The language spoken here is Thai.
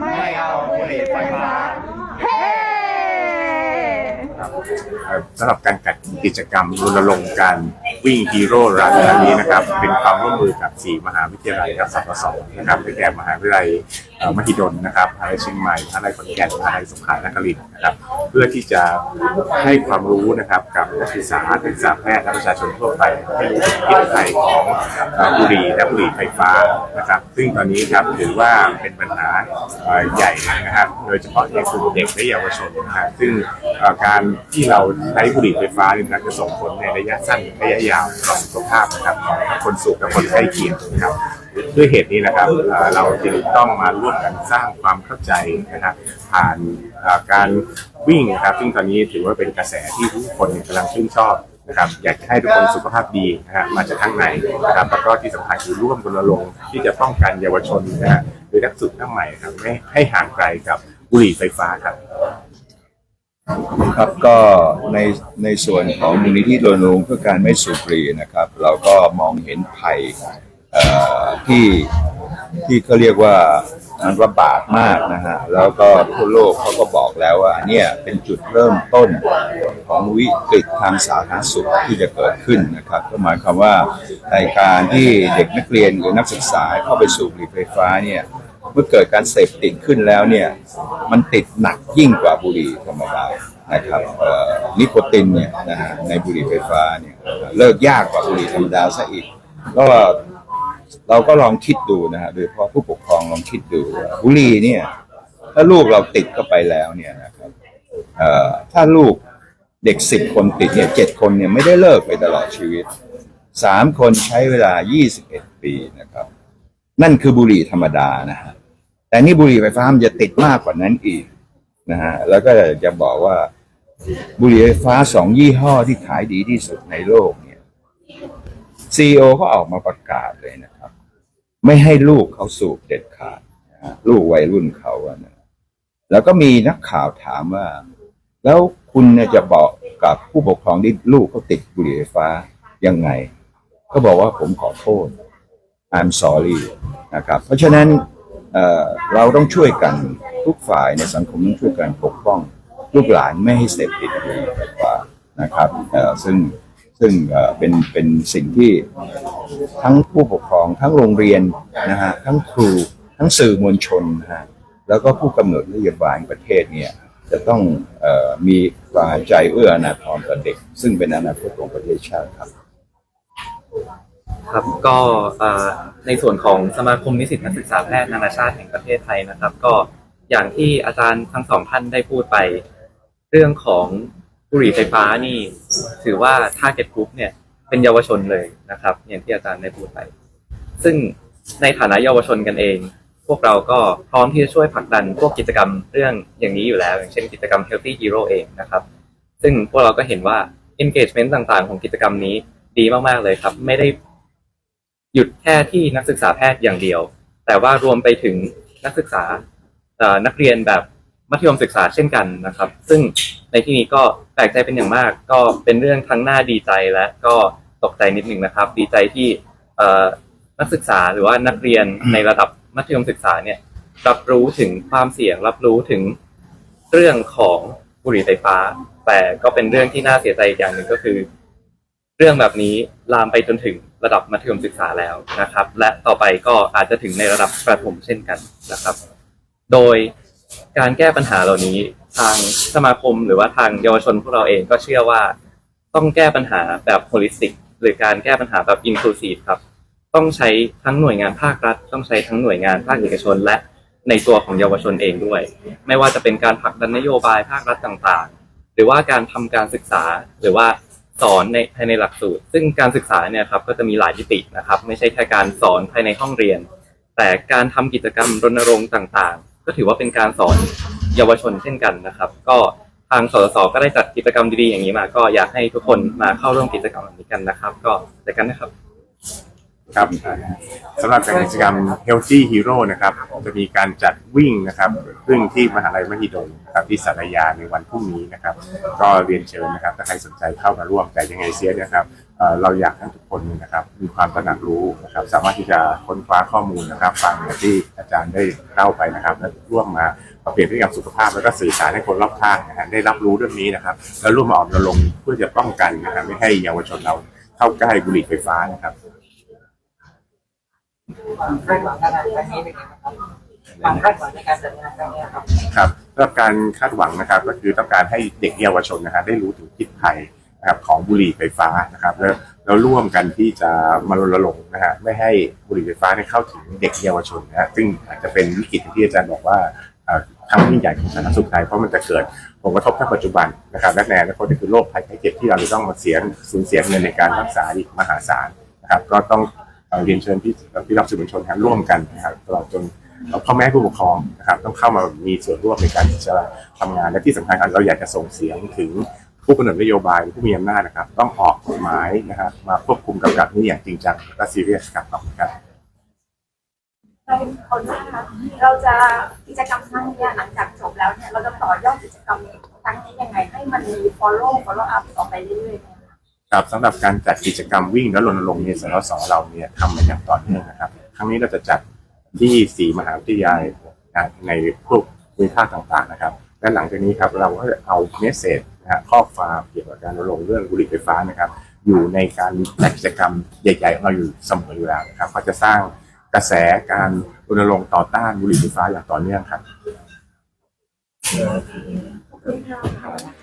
ไม่เอาบุหรี่ไฟฟ้า เฮ้ครับเอ่อสำหรับการจัดกิจกรรมรณรงค์การวิ่งฮีโร่รันครั้งนี้นะครับ เป็นความร่วมมือกับ 4 มหาวิทยาลัยครับสปสนะครับได้แก่มหาวิทยาลัย มหิดลนะครับมหายาลัยเชียงใหม่มหายาลัยขอนแก่นมหายาลัยสงขลานครินทร์นะครับ เพื่อที่จะให้ความรู้นะครับกับนักศึกษานักศึกษาแพทย์และประชาชนทั่วไปให้รู้ถึงพิษภัยของบุหรี่และบุหรี่ไฟฟ้านะครับ ซึ่งตอนนี้ครับถือว่าเป็นปัญหาใหญ่นะครับ โดยเฉพาะในกลุ่มเด็กและเยาวชนนะครับซึ่งการที่เราใช้บุหรี่ไฟฟ้าเนี่ยนะจะส่งผลในระยะสั้นระยะยาวต่อสุขภาพนะครับของคนสูบและคนใกล้เคียงนะครับ ด้วยเหตุนี้นะครับเราจึงต้องมาร่วมกันสร้างความเข้าใจนะครับผ่านการวิ่งนะครับ ซึ่งตอนนี้ถือว่าเป็นกระแสที่ทุกคนกำลังชื่นชอบนะครับอยากจะให้ทุกคนสุขภาพดีนะฮะมาจากข้างในนะครับแล้วก็ที่สำคัญคือร่วมรณรงค์ที่จะป้องกันเยาวชนนะฮะโดยนักสูบหน้าใหม่ครับไม่ให้ห่างไกลกับบุหรี่ไฟฟ้าครับครับก็ในในส่วนของมูลนิธิรณรงค์เพื่อการไม่สูบบุหรี่นะครับ เราก็มองเห็นภัย ที่ที่เขาเรียกว่ามันระบาดมากนะฮะ แล้วก็ทั่วโลกเขาก็บอกแล้วว่าเนี่ยเป็นจุดเริ่มต้นของวิกฤตทางสาธารณสุขที่จะเกิดขึ้นนะครับ ก็หมายความว่าในการที่เด็กนักเรียนหรือนักศึกษาเข้าไปสูบบุหรี่ไฟฟ้าเนี่ยเมื่อเกิดการเสพติดขึ้นแล้วเนี่ยมันติดหนักยิ่งกว่าบุหรี่ธรรมดานะครับนิโคตินเนี่ยนะฮะในบุหรี่ไฟฟ้าเนี่ยเลิกยากกว่าบุหรี่ธรรมดาซะอีกก็ เราก็ลองคิดดูนะฮะโดยเฉพาะผู้ปกครองลองคิดดูบุหรี่เนี่ย ถ้าลูกเราติดเข้าไปแล้วเนี่ยนะครับเอ่อถ้าลูกเด็กสิบคนติดเนี่ยเจ็ดคนเนี่ยไม่ได้เลิกไปตลอดชีวิตสามคนใช้เวลา21ปีนะครับ นั่นคือบุหรี่ธรรมดานะฮะแต่นี่บุหรี่ไฟฟ้ามันจะติดมากกว่านั้นอีกนะฮะแล้วก็จะบอกว่าบุหรี่ไฟฟ้าสองยี่ห้อที่ขายดีที่สุดในโลกเนี่ยซีอก็ออกมาประกาศเลยนะ ไม่ให้ลูกเขาสูบเด็ดขาดลูกวัยรุ่นเขาอะนะแล้วก็มีนักข่าวถามว่า แล้วคุณจะบอกกับผู้ปกครองที่ลูกเขาติดบุหรี่ไฟฟ้ายังไง ก็บอกว่าผมขอโทษ I'm sorry นะครับ เพราะฉะนั้นเเราต้องช่วยกันทุกฝ่ายในสังคมต้องช่วยกันปกป้อง ลูกหลานไม่ให้เสพติดบุหรี่ไฟฟ้านะครับซึ่ง ซึ่งเป็นเป็นสิ่งที่ทั้งผู้ปกครองทั้งโรงเรียนนะฮะทั้งครูทั้งสื่อมวลชนนะฮะแล้วก็ผู้กำหนดนโยบายประเทศเนี่ยจะต้องออมีความใจเอื้ออนาทรต่อเด็ก ซึ่งเป็นอนาคตของประเทศชาติครับ ครับก็ในส่วนของสมาคมนิสิตนักศึกษาแพทย์นานาชาติแห่งประเทศไทยนะครับ ก็อย่างที่อาจารย์ทั้งสองท่านได้พูดไป เรื่องของ บุหรี่ไฟฟ้านี่ ถือว่า target group เนี่ยเป็นเยาวชนเลยนะครับ อย่างที่อาจารย์ได้พูดไป ซึ่งในฐานะเยาวชนกันเอง พวกเราก็พร้อมที่จะช่วยผลักดันพวกกิจกรรมเรื่องอย่างนี้อยู่แล้ว อย่างเช่นกิจกรรม Healthy Hero เองนะครับ ซึ่งพวกเราก็เห็นว่า engagement ต่างๆ ของกิจกรรมนี้ดีมากๆเลยครับ ไม่ได้หยุดแค่ที่นักศึกษาแพทย์อย่างเดียว แต่ว่ารวมไปถึงนักศึกษานักเรียนแบบมัธยมศึกษาเช่นกันนะครับ ซึ่ง ในที่นี้ก็แปลกใจเป็นอย่างมาก ก็เป็นเรื่องทั้งน่าดีใจและก็ตกใจนิดหนึ่งนะครับ ดีใจที่เอ่อนักศึกษาหรือว่านักเรียนในระดับมัธยมศึกษาเนี่ยรับรู้ถึงความเสี่ยงรับรู้ถึงเรื่องของบุหรี่ไฟฟ้า แต่ก็เป็นเรื่องที่น่าเสียใจอีกอย่างหนึ่งก็คือ เรื่องแบบนี้ลามไปจนถึงระดับมัธยมศึกษาแล้วนะครับ และต่อไปก็อาจจะถึงในระดับประถมเช่นกันนะครับ โดยการแก้ปัญหาเหล่านี้ ทางสมาคมหรือว่าทางเยาวชนพวกเราเองก็เชื่อว่าต้องแก้ปัญหาแบบโฮลิสติกหรือการแก้ปัญหาแบบอินคลูซีฟครับ ต้องใช้ทั้งหน่วยงานภาครัฐ ต้องใช้ทั้งหน่วยงานภาคเอกชน และในตัวของเยาวชนเองด้วย ไม่ว่าจะเป็นการผลักดันนโยบายภาครัฐต่างๆ หรือว่าการทำการศึกษาหรือว่าสอนในภายในหลักสูตร ซึ่งการศึกษาเนี่ยครับก็จะมีหลายมิตินะครับ ไม่ใช่แค่การสอนภายในห้องเรียน แต่การทำกิจกรรมรณรงค์ต่างๆ ก็ถือว่าเป็นการสอน เยาวชนเช่นกันนะครับ ก็ทางสสก็ได้จัดกิจกรรมดีๆอย่างนี้มา ก็อยากให้ทุกคนมาเข้าร่วมกิจกรรมแบบนี้กันนะครับ ก็เจอกันนะครับ ครับสำหรับการกิจกรรม Healthy Hero นะครับ จะมีการจัดวิ่งนะครับซึ่งที่มหาลัยมหิดลนะครับที่สารยาในวันพรุ่งนี้นะครับ ก็เรียนเชิญนะครับ ถ้าใครสนใจเข้ามาร่วมแต่ยังไงเสียนะครับเอ่อเราอยากให้ทุกคนนะครับ มีความตระหนักรู้นะครับ สามารถที่จะค้นคว้าข้อมูลนะครับ ฟังอย่างที่อาจารย์ได้เล่าไปนะครับ และร่วมมา เปลี่ยนพฤติกรรมสุขภาพแล้วก็สื่อสารให้คนรอบข้างนะฮะได้รับรู้เรื่องนี้นะครับ แล้วร่วมมาออกรณรงค์เพื่อจะป้องกันนะครับไม่ให้เยาวชนเราเข้าใกล้บุหรี่ไฟฟ้านะครับความคาดหวังในการครั้งนี้เป็นไงบ้างครับความคาดหวังในการจัดงานครั้งนี้ครับครับสำหรับการคาดหวังนะครับ ก็คือต้องการให้เด็กเยาวชนนะครับได้รู้ถึงพิษภัยนะครับของบุหรี่ไฟฟ้านะครับแล้วแล้วร่วมกันที่จะมารณรงค์นะฮะไม่ให้บุหรี่ไฟฟ้าเนี่ยเข้าถึงเด็กเยาวชนนะฮะซึ่งอาจจะเป็นวิกฤตที่อาจารย์บอกว่าเอ่อ ครั้งยิ่งใหญ่ของสาธารณสุขไทยเพราะมันจะเกิดผลกระทบทั้งปัจจุบันนะครับและในอนาคตก็คือโรคภัยไข้เจ็บที่เราจะต้องมาเสียสูญเสียเงินในการรักษาอีกมหาศาลนะครับ ก็ต้องเรียนเชิญพี่พี่รับสื่อมวลชนร่วมกันนะครับตลอดจนพ่อแม่ผู้ปกครองนะครับต้องเข้ามามีส่วนร่วมในการที่จะทำงานและที่สำคัญเราอยากจะส่งเสียงถึงผู้กำหนดนโยบายหรือผู้มีอำนาจนะครับ ต้องออกกฎหมายนะครับมาควบคุมกำกับนี้อย่างจริงจังและซีเรียสครับขอบคุณครับ เราขออนุญาตนะคะเราจะกิจกรรมครั้งนี้หลังจากจบแล้วเนี่ยเราจะต่อยอดกิจกรรมครั้งนี้ยังไง ให้มันมี follow follow up ต่อไปเรื่อยๆครับสำหรับการจัดกิจกรรมวิ่งและรณรงค์เนี่ยสสสเราเนี่ยทำมาอย่างต่อเนื่องนะครับ ครั้งนี้เราจะจัดที่สี่มหาวิทยาลัยนะในพวกภูมิภาคต่างๆนะครับ และหลังจากนี้ครับเราก็จะเอาเมสเซจนะฮะข้อความเกี่ยวกับการรณรงค์เรื่องบุหรี่ไฟฟ้านะครับ อยู่ในการจัดกิจกรรมใหญ่ๆของเราอยู่เสมออยู่แล้วนะครับ ก็จะสร้าง กระแสการรณรงค์ต่อต้านบุหรี่ไฟฟ้าอย่างต่อเนื่องครับ ขอบคุณค่ะ